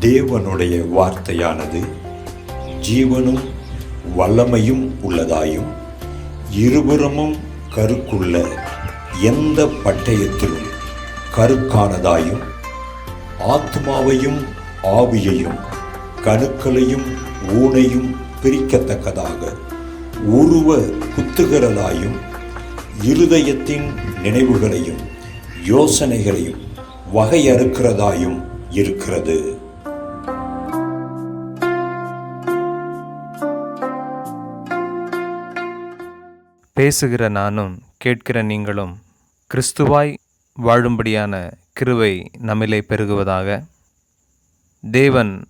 தேவனுடைய வார்த்தையானது ஜீவனும் வல்லமையும் உள்ளதாயும் இருபுறமும் கருக்குள்ள எந்த பட்டயத்திலும் கருக்கானதாயும் ஆத்மாவையும் ஆவியையும் கணுக்களையும் ஊனையும் பிரிக்கத்தக்கதாக உருவ குத்துகிறதாயும் இருதயத்தின் நினைவுகளையும் யோசனைகளையும் வகையறுக்கிறதாயும் இருக்கிறது. பேசுகிற நானும் கேட்கிற நீங்களும் கிறிஸ்துவாய் வாழும்படியான கிருவை நம்மிலே பெருகுவதாக. தேவன்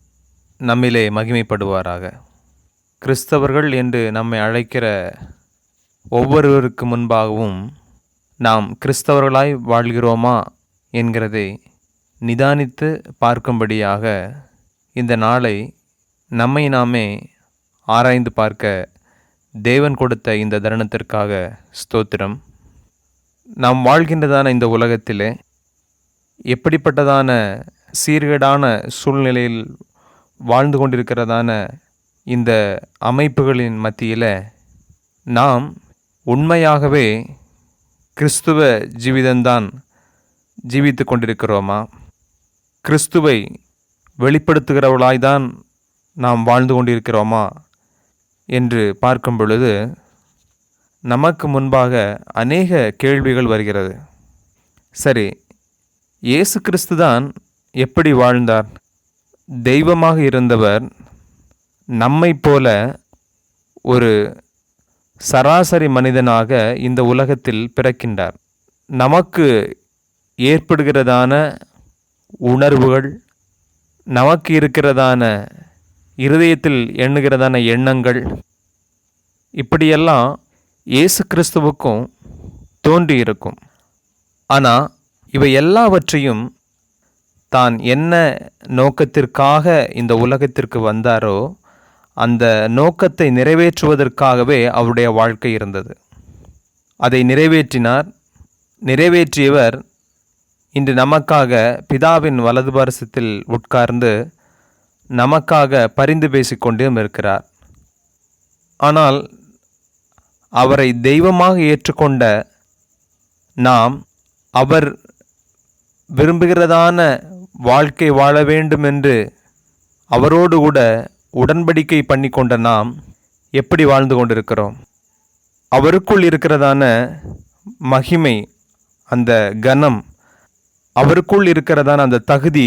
நம்மிலே மகிமைப்படுவாராக. கிறிஸ்தவர்கள் என்று நம்மை அழைக்கிற ஒவ்வொருவருக்கு முன்பாகவும் நாம் கிறிஸ்தவர்களாய் வாழ்கிறோமா என்கிறதை நிதானித்து பார்க்கும்படியாக இந்த நாளை நம்மை நாமே ஆராய்ந்து பார்க்க தேவன் கொடுத்த இந்த தருணத்திற்காக ஸ்தோத்திரம். நாம் வாழ்கின்றதான இந்த உலகத்திலே எப்படிப்பட்டதான சீர்கேடான சூழ்நிலையில் வாழ்ந்து கொண்டிருக்கிறதான இந்த அமைப்புகளின் மத்தியில் நாம் உண்மையாகவே கிறிஸ்துவ ஜீவிதம்தான் ஜீவித்து கொண்டிருக்கிறோமா? கிறிஸ்துவை வெளிப்படுத்துகிறவளாய்தான் நாம் வாழ்ந்து கொண்டிருக்கிறோமா? என்று பார்க்கும் பொழுது நமக்கு முன்பாக அநேக கேள்விகள் வருகிறது. சரி இயேசு கிறிஸ்து தான் எப்படி வாழ்ந்தார்? தெய்வமாக இருந்தவர் நம்மைப் போல ஒரு சராசரி மனிதனாக இந்த உலகத்தில் பிறக்கின்றார். நமக்கு ஏற்படுகிறதான உணர்வுகள் நமக்கு இருக்கிறதான இருதயத்தில் எண்ணுகிறதான எண்ணங்கள். இப்படியெல்லாம் இயேசு கிறிஸ்துவுக்கும் தோன்றி இருக்கும் ஆனால் இவை எல்லாவற்றையும் தான் என்ன நோக்கத்திற்காக இந்த உலகத்திற்கு வந்தாரோ அந்த நோக்கத்தை நிறைவேற்றுவதற்காகவே அவருடைய வாழ்க்கை இருந்தது. அதை நிறைவேற்றினார். நிறைவேற்றியவர் இன்று நமக்காக பிதாவின் வலது பரிசத்தில் உட்கார்ந்து நமக்காக பரிந்து பேசிக்கொண்டும் இருக்கிறார். ஆனால் அவரை தெய்வமாக ஏற்றுக்கொண்ட நாம் அவர் விரும்புகிறதான வாழ்க்கை வாழ வேண்டும் என்று அவரோடு கூட உடன்படிக்கை பண்ணி கொண்ட நாம் எப்படி வாழ்ந்து கொண்டிருக்கிறோம்? அவருக்குள் இருக்கிறதான மகிமை அந்த கனம் அவருக்குள் இருக்கிறதான அந்த தகுதி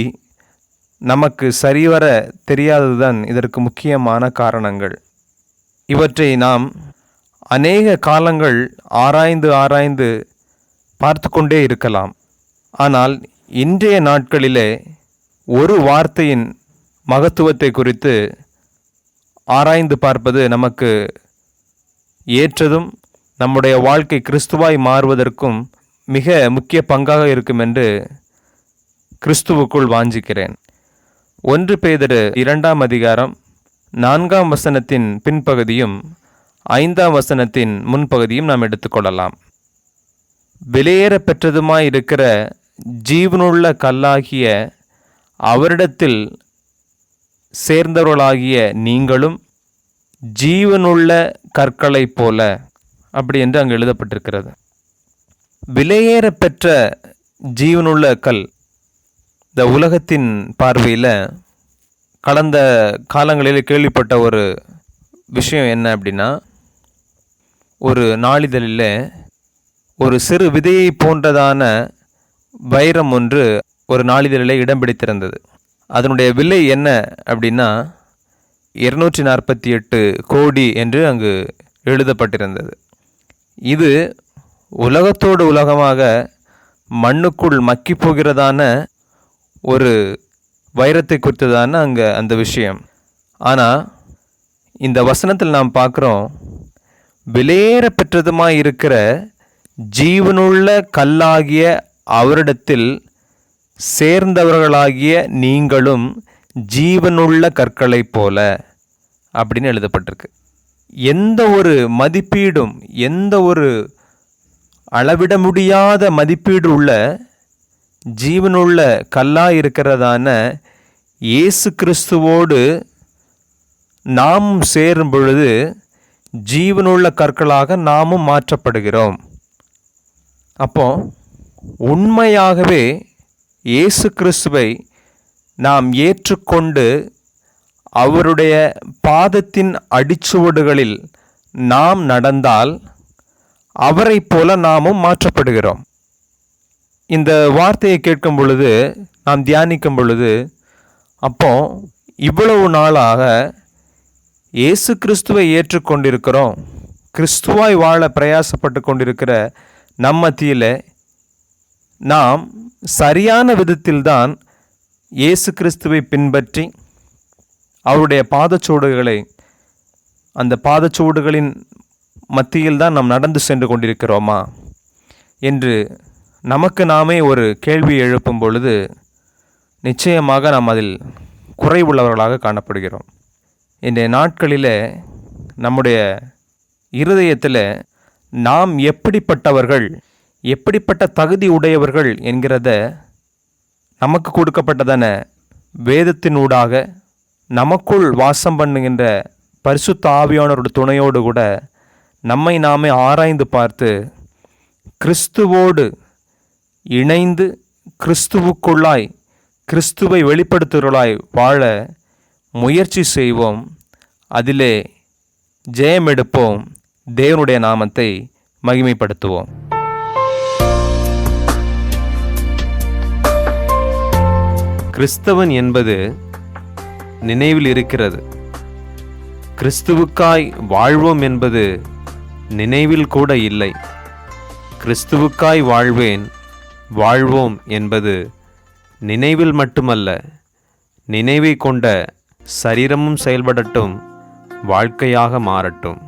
நமக்கு சரிவர தெரியாததுதான் இதற்கு முக்கியமான காரணங்கள். இவற்றை நாம் அநேக காலங்கள் ஆராய்ந்து ஆராய்ந்து பார்த்து கொண்டே இருக்கலாம். ஆனால் இன்றைய நாட்களிலே ஒரு வார்த்தையின் மகத்துவத்தை குறித்து ஆராய்ந்து பார்ப்பது நமக்கு ஏற்றதும் நம்முடைய வாழ்க்கை கிறிஸ்துவாய் மாறுவதற்கும் மிக முக்கிய பங்காக இருக்கும் என்று கிறிஸ்துவுக்குள் வாஞ்சிக்கிறேன். ஒன்று பேதரு இரண்டாம் அதிகாரம் நான்காம் வசனத்தின் பின்பகுதியும் ஐந்தாம் வசனத்தின் முன்பகுதியும் நாம் எடுத்துக்கொள்ளலாம். விலையேற பெற்றதுமாய் இருக்கிற ஜீவனுள்ள கல்லாகிய அவரிடத்தில் சேர்ந்தவர்களாகிய நீங்களும் ஜீவனுள்ள கற்களைப் போல அப்படி என்று அங்கு எழுதப்பட்டிருக்கிறது. விலையேற பெற்ற ஜீவனுள்ள கல் இந்த உலகத்தின் பார்வையில் கடந்த காலங்களில் கேள்விப்பட்ட ஒரு விஷயம் என்ன அப்படின்னா ஒரு நாளிதழில் ஒரு சிறு விதையை போன்றதான வைரம் ஒன்று ஒரு நாளிதழில் இடம் பிடித்திருந்தது. அதனுடைய விலை என்ன அப்படின்னா இருநூற்றி நாற்பத்தி எட்டு கோடி என்று அங்கு எழுதப்பட்டிருந்தது. இது உலகத்தோடு உலகமாக மண்ணுக்குள் மக்கி போகிறதான ஒரு வைரத்தை குறித்ததான அங்கே அந்த விஷயம். ஆனால் இந்த வசனத்தில் நாம் பார்க்குறோம் விலையேற பெற்றதுமாக இருக்கிற ஜீவனுள்ள கல்லாகிய அவரிடத்தில் சேர்ந்தவர்களாகிய நீங்களும் ஜீவனுள்ள கற்களைப் போல அப்படின்னு எழுதப்பட்டிருக்கு. எந்த ஒரு மதிப்பீடும் எந்த ஒரு அளவிட முடியாத மதிப்பீடு உள்ள ஜீவனுள்ள கல்லா இருக்கிறதான இயேசு கிறிஸ்துவோடு நாம் சேரும் பொழுது ஜீவனுள்ள கற்களாக நாமும் மாற்றப்படுகிறோம். அப்போ உண்மையாகவே இயேசு கிறிஸ்துவை நாம் ஏற்றுக்கொண்டு அவருடைய பாதத்தின் அடிச்சுவடுகளில் நாம் நடந்தால் அவரைப் போல நாமும் மாற்றப்படுகிறோம். இந்த வார்த்தையை கேட்கும் பொழுது நாம் தியானிக்கும் பொழுது அப்போ இவ்வளவு நாளாக இயேசு கிறிஸ்துவை ஏற்றுக்கொண்டிருக்கிறோம். கிறிஸ்துவாய் வாழ பிரயாசப்பட்டு கொண்டிருக்கிற நம் மத்தியில் நாம் சரியான விதத்தில்தான் இயேசு கிறிஸ்துவை பின்பற்றி அவருடைய பாதச்சூடுகளை அந்த பாதச்சூடுகளின் மத்தியில்தான் நாம் நடந்து சென்று கொண்டிருக்கிறோமா? என்று நமக்கு நாமே ஒரு கேள்வி எழுப்பும் பொழுது நிச்சயமாக நாம் அதில் குறைவுள்ளவர்களாக காணப்படுகிறோம். இன்றைய நாட்களில் நம்முடைய இருதயத்தில் நாம் எப்படிப்பட்டவர்கள் எப்படிப்பட்ட தகுதி உடையவர்கள் என்கிறத நமக்கு கொடுக்கப்பட்டதான வேதத்தினூடாக நமக்குள் வாசம் பண்ணுகின்ற பரிசுத்த ஆவியானவரோட துணையோடு கூட நம்மை நாமே ஆராய்ந்து பார்த்து கிறிஸ்துவோடு இணைந்து கிறிஸ்துவுக்குள்ளாய் கிறிஸ்துவை வெளிப்படுத்துகிறவர்களாய் வாழ முயற்சி செய்வோம். அதிலே ஜெயம் எடுப்போம். தேவனுடைய நாமத்தை மகிமைப்படுத்துவோம். கிறிஸ்தவன் என்பது நினைவில் இருக்கிறது. கிறிஸ்துவுக்காய் வாழ்வோம் என்பது நினைவில் கூட இல்லை. கிறிஸ்துவுக்காய் வாழ்வேன் வாழ்வோம் என்பது நினைவில் மட்டுமல்ல நினைவை கொண்ட சரீரமும் செயல்படட்டும் வாழ்க்கையாக மாறட்டும்.